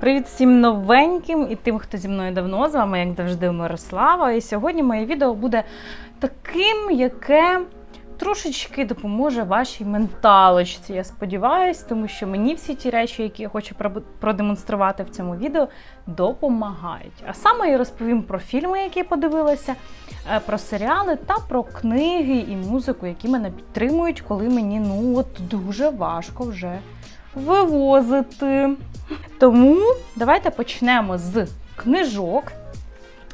Привіт всім новеньким і тим, хто зі мною давно. З вами, як завжди, Мирослава. І сьогодні моє відео буде таким, яке трошечки допоможе вашій менталочці. Я сподіваюся, тому що мені всі ті речі, які я хочу продемонструвати в цьому відео, допомагають. А саме я розповім про фільми, які я подивилася, е, про серіали та про книги і музику, які мене підтримують, коли мені ну от дуже важко вже вивозити. Тому давайте почнемо з книжок.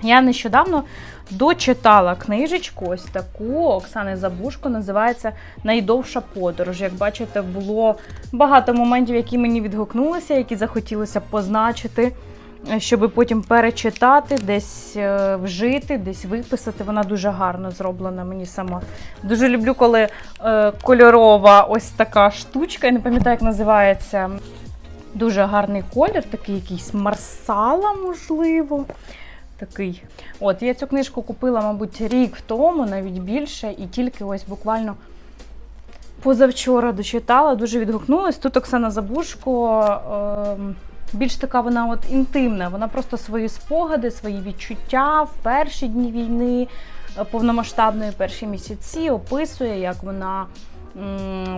Я нещодавно дочитала книжечку, ось таку Оксани Забушко, називається Найдовша подорож. Як бачите, було багато моментів, які мені відгукнулися, які захотілося позначити, щоб потім перечитати, десь е, вжити, десь виписати. Вона дуже гарно зроблена мені сама. Дуже люблю, коли е, кольорова ось така штучка, я не пам'ятаю, як називається. Дуже гарний колір, такий якийсь марсала, можливо. Такий. От, я цю книжку купила, мабуть, рік тому, навіть більше, і тільки ось буквально позавчора дочитала, дуже відгукнулась. Тут Оксана Забушко. ем, більш така вона от інтимна. Вона просто свої спогади, свої відчуття в перші дні війни, е, повномасштабної перші місяці описує, як вона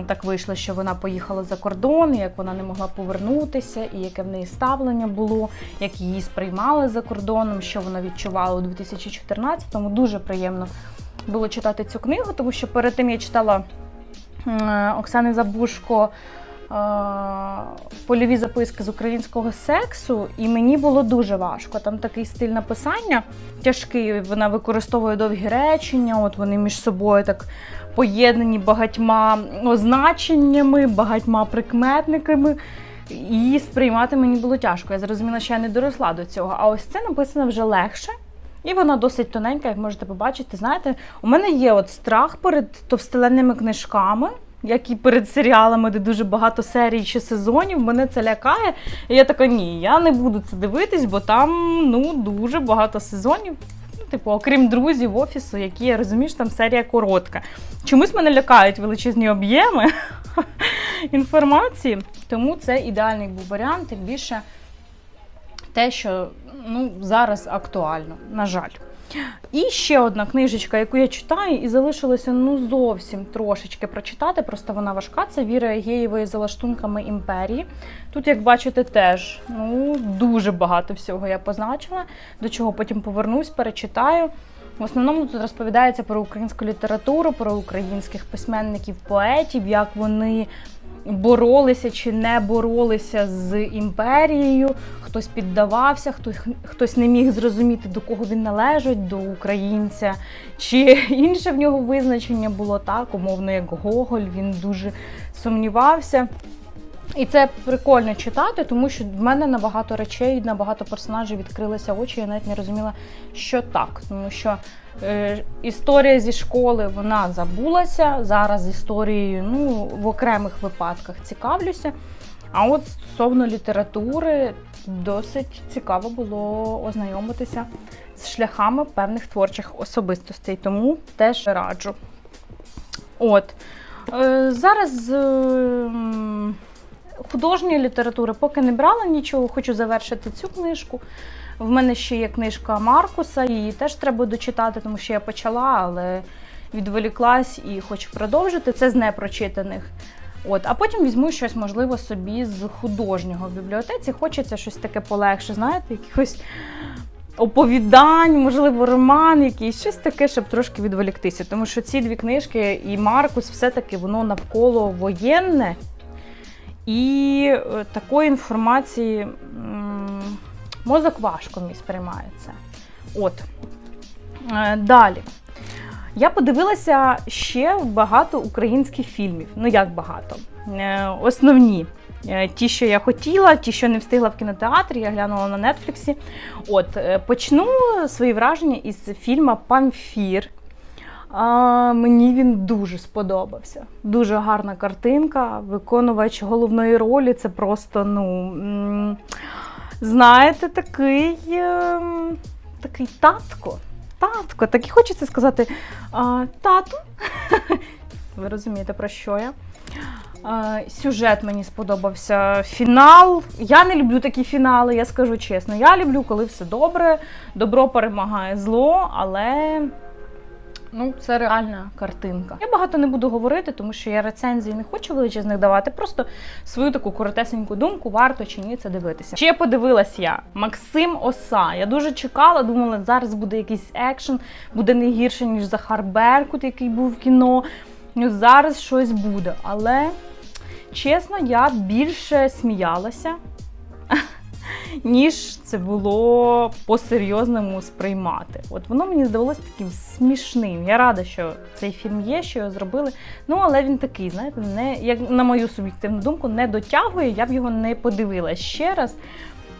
так вийшло, що вона поїхала за кордон, як вона не могла повернутися, і яке в неї ставлення було, як її сприймали за кордоном, що вона відчувала у 2014-му. Дуже приємно було читати цю книгу, тому що перед тим я читала Оксани Забушко. Е, Польові записки з українського сексу, і мені було дуже важко. Там такий стиль написання тяжкий. Вона використовує довгі речення, от вони між собою так поєднані багатьма означеннями, багатьма прикметниками. І сприймати мені було тяжко. Я зрозуміла, що я не доросла до цього. А ось це написано вже легше. І вона досить тоненька, як можете побачити. Знаєте, у мене є от страх перед товстеленними книжками, як і перед серіалами, де дуже багато серій чи сезонів. Мене це лякає. І я така, ні, я не буду це дивитись, бо там ну дуже багато сезонів. Ну, типу, окрім друзів офісу, які я розумію, що там серія коротка. Чомусь мене лякають величезні об'єми інформації, тому це ідеальний був варіант, тим більше те, що ну, зараз актуально, на жаль. І ще одна книжечка, яку я читаю, і залишилося ну зовсім трошечки прочитати. Просто вона важка. Це Віра Єєвої за лаштунками імперії. Тут, як бачите, теж ну дуже багато всього я позначила, до чого потім повернусь, перечитаю. В основному тут розповідається про українську літературу, про українських письменників, поетів, як вони боролися чи не боролися з імперією. Хтось піддавався, хтось, хтось не міг зрозуміти, до кого він належить, до українця. Чи інше в нього визначення було так, умовно, як Гоголь, він дуже сумнівався. І це прикольно читати, тому що в мене на багато речей, на багато персонажів відкрилися очі. Я навіть не розуміла, що так. Тому що історія зі школи вона забулася. Зараз історією ну, в окремих випадках цікавлюся. А от стосовно літератури, досить цікаво було ознайомитися з шляхами певних творчих особистостей, тому теж раджу. От. Е, зараз. е, художньої літератури поки не брала нічого, хочу завершити цю книжку. В мене ще є книжка Маркуса, її теж треба дочитати, тому що я почала, але відволіклась і хочу продовжити. Це з непрочитаних. От, а потім візьму щось, можливо, собі з художнього в бібліотеці. Хочеться щось таке полегше, знаєте, якихось оповідань, можливо, роман якийсь, щось таке, щоб трошки відволіктися. Тому що ці дві книжки і Маркус, все-таки воно навколо воєнне. І е, такої інформації мозок важко мій сприймається. От. Е, Далі. Я подивилася ще багато українських фільмів. Ну, як багато. Е, Основні. Е, Ті, що я хотіла, ті, що не встигла в кінотеатрі, я глянула на Нетфліксі. От, почну свої враження із фільму Памфір. А, мені він дуже сподобався. Дуже гарна картинка. Виконувач головної ролі це просто, ну, знаєте, такий, ем, такий татко. Татко, так і хочеться сказати а, тату. Ви розумієте, про що я? Е, Сюжет мені сподобався. Фінал. Я не люблю такі фінали, я скажу чесно. Я люблю, коли все добре, добро перемагає зло, але ну, це реальна картинка. Я багато не буду говорити, тому що я рецензії не хочу величезних давати. Просто свою таку коротесеньку думку, варто чи ні це дивитися. Ще подивилась я Максим Оса. Я дуже чекала, думала, зараз буде якийсь екшен, буде не гірше, ніж Захар Беркут, який був в кіно. Ну, зараз щось буде. Але чесно, я більше сміялася, ніж це було по-серйозному сприймати. От воно мені здавалося таким смішним. Я рада, що цей фільм є, що його зробили. Ну, але він такий, знаєте, не, як на мою суб'єктивну думку, не дотягує, я б його не подивила ще раз.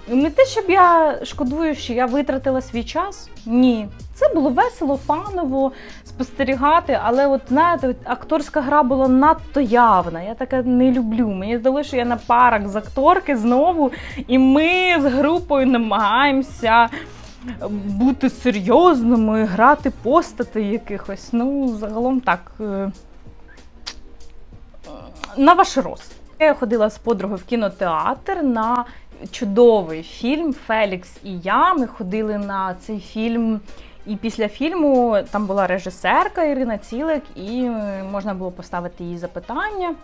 Не те, щоб я шкодую, що я витратила свій час. Ні. Це було весело, фаново спостерігати, але от знаєте, акторська гра була надто явна. Я таке не люблю. Мені здалося, що я на парах з акторки знову, і ми з групою намагаємося бути серйозними, грати постати якихось. Ну, загалом так. е, На ваш рост. Я ходила з подругою в кінотеатр на чудовий фільм Фелікс і я. Ми ходили на цей фільм. І після фільму там була режисерка Ірина Цілик, і е, можна було поставити їй запитання.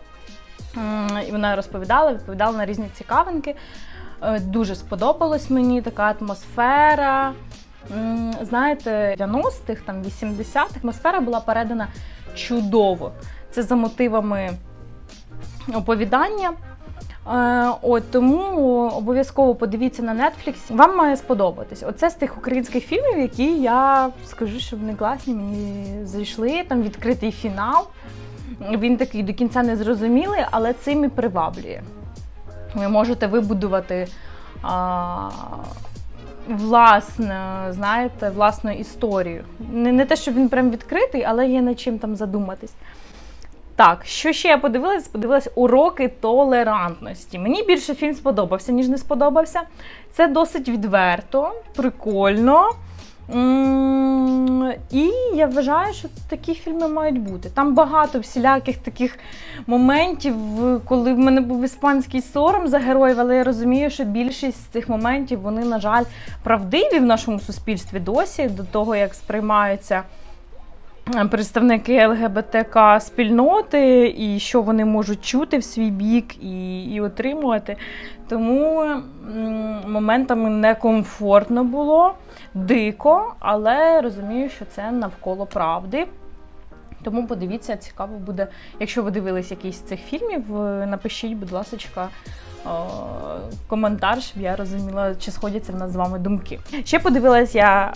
І вона розповідала, відповідала на різні цікавинки. Е, Дуже сподобалось мені така атмосфера. Знаєте, 90-х, там 80-х атмосфера була передана чудово. Це за мотивами оповідання. Е, От тому обов'язково подивіться на Netflix. Вам має сподобатись. Оце з тих українських фільмів, які я скажу, що вони класні, мені зайшли. Там відкритий фінал. Він такий до кінця не зрозумілий, але цим і приваблює. Ви можете вибудувати а, власне, знаєте, власну історію. Не, не те, щоб він прям відкритий, але є над чим там задуматись. Так, що ще я подивилась? Подивилась уроки толерантності. Мені більше фільм сподобався, ніж не сподобався. Це досить відверто, прикольно. І я вважаю, що такі фільми мають бути. Там багато всіляких таких моментів, коли в мене був іспанський сором за героїв, але я розумію, що більшість з цих моментів вони, на жаль, правдиві в нашому суспільстві досі до того, як сприймаються представники ЛГБТК спільноти і що вони можуть чути в свій бік і, і отримувати. Тому моментами некомфортно було, дико, але розумію, що це навколо правди. Тому подивіться, цікаво буде. Якщо ви дивились якийсь з цих фільмів, е, напишіть, будь ласка, коментар, щоб я розуміла, чи сходяться в нас з вами думки. Ще подивилась я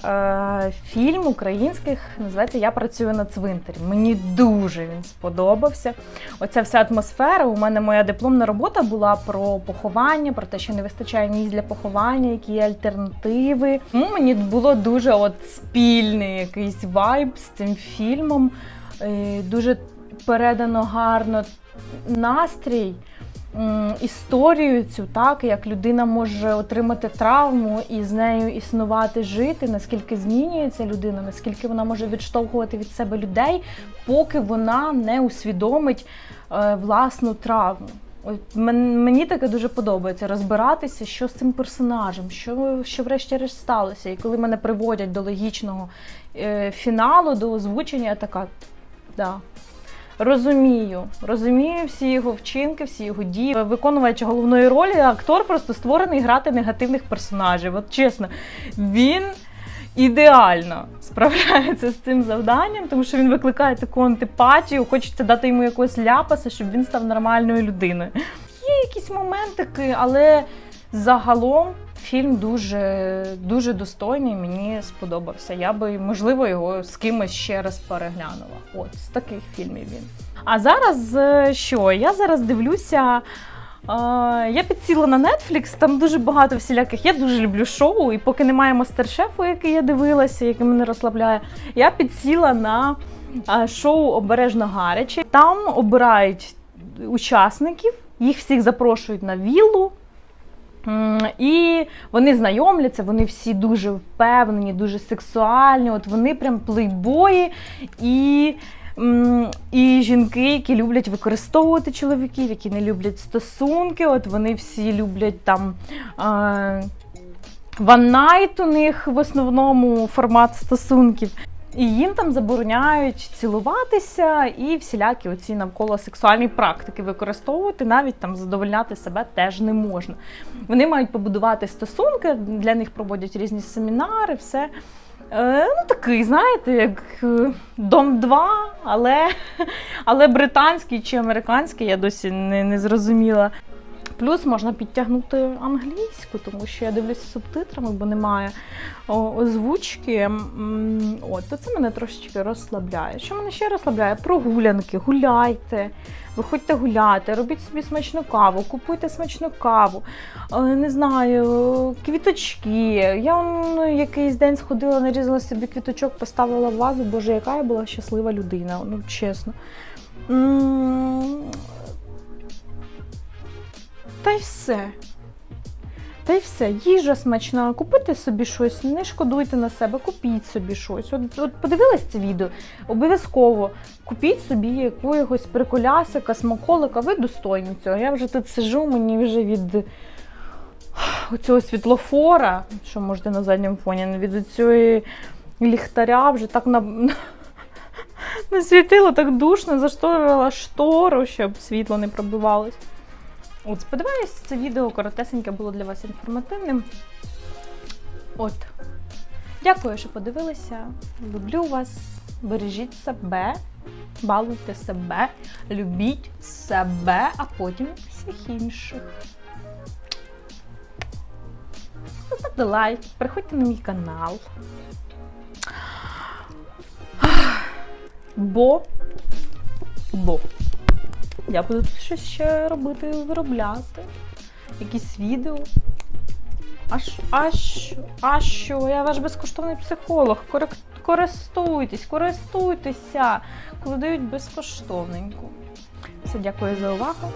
е, фільм українських, називається Я працюю на цвинтарі. Мені дуже він сподобався. Оця вся атмосфера. У мене моя дипломна робота була про поховання, про те, що не вистачає місць для поховання, які є альтернативи. Тому мені було дуже от спільний якийсь вайб з цим фільмом. Е, Дуже передано гарно настрій. Історію цю, так як людина може отримати травму і з нею існувати, жити, наскільки змінюється людина, наскільки вона може відштовхувати від себе людей, поки вона не усвідомить е, власну травму. Мені таке дуже подобається розбиратися, що з цим персонажем, що, що врешті-решт сталося. І коли мене приводять до логічного е, фіналу, до озвучення, я така. Да. Розумію, розумію всі його вчинки, всі його дії. Виконувач головної ролі, актор просто створений грати негативних персонажів. От чесно, він ідеально справляється з цим завданням, тому що він викликає таку антипатію, хочеться дати йому якогось ляпаса, щоб він став нормальною людиною. Є якісь моментики, але загалом фільм дуже, дуже достойний, мені сподобався. Я би, можливо, його з кимось ще раз переглянула. От, з таких фільмів він. А зараз е, що? Я зараз дивлюся. е, Я підсіла на Netflix, там дуже багато всіляких. Я дуже люблю шоу, і поки немає мастер-шефу, який я дивилася, який мене розслабляє, я підсіла на е, шоу Обережно гаряче. Там обирають учасників, їх всіх запрошують на віллу. І вони знайомляться, вони всі дуже впевнені, дуже сексуальні. От вони прям плейбої. І І жінки, які люблять використовувати чоловіків, які не люблять стосунки, от вони всі люблять там. Night у них в основному формат стосунків. І їм там забороняють цілуватися і всілякі оці навколо сексуальні практики використовувати, навіть там задовольняти себе теж не можна. Вони мають побудувати стосунки, для них проводять різні семінари, все. Е, ну, такий, знаєте, як е, Дом 2, але, але британський чи американський, я досі не, не зрозуміла. Плюс можна підтягнути англійську, тому що я дивлюся субтитрами, бо немає озвучки. От, то це мене трошечки розслабляє. Що мене ще розслабляє? Прогулянки, гуляйте, виходьте гуляти, робіть собі смачну каву, купуйте смачну каву, е, не знаю, квіточки. Я он, якийсь день сходила, нарізала собі квіточок, поставила в вазу. Боже, яка я була щаслива людина, ну чесно. Та й все. Та й все, їжа смачна, купите собі щось, не шкодуйте на себе, купіть собі щось. От, от подивились це відео, обов'язково купіть собі якогось приколясика, смаколика, ви достойні цього. Я вже тут сижу, мені вже від оцього світлофора, що можете на задньому фоні, від цієї ліхтаря вже так на. Насвітило так душно, зашторила штору, щоб світло не пробивалось. От, сподіваюсь, це відео коротесеньке було для вас інформативним. От. Дякую, що подивилися. Люблю вас. Бережіть себе, балуйте себе, любіть себе, а потім всіх інших. Поставте лайк, приходьте на мій канал. Бо. Бо. Я буду тут щось ще робити, виробляти. Якісь відео. А, ш- а, що? а що? Я ваш безкоштовний психолог. Користуйтесь, користуйтеся, коли дають безкоштовненько. Все, дякую за увагу.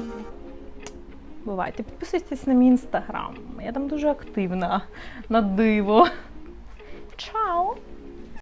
Бувайте, підписуйтесь на мій інстаграм. Я там дуже активна на диво. Чао!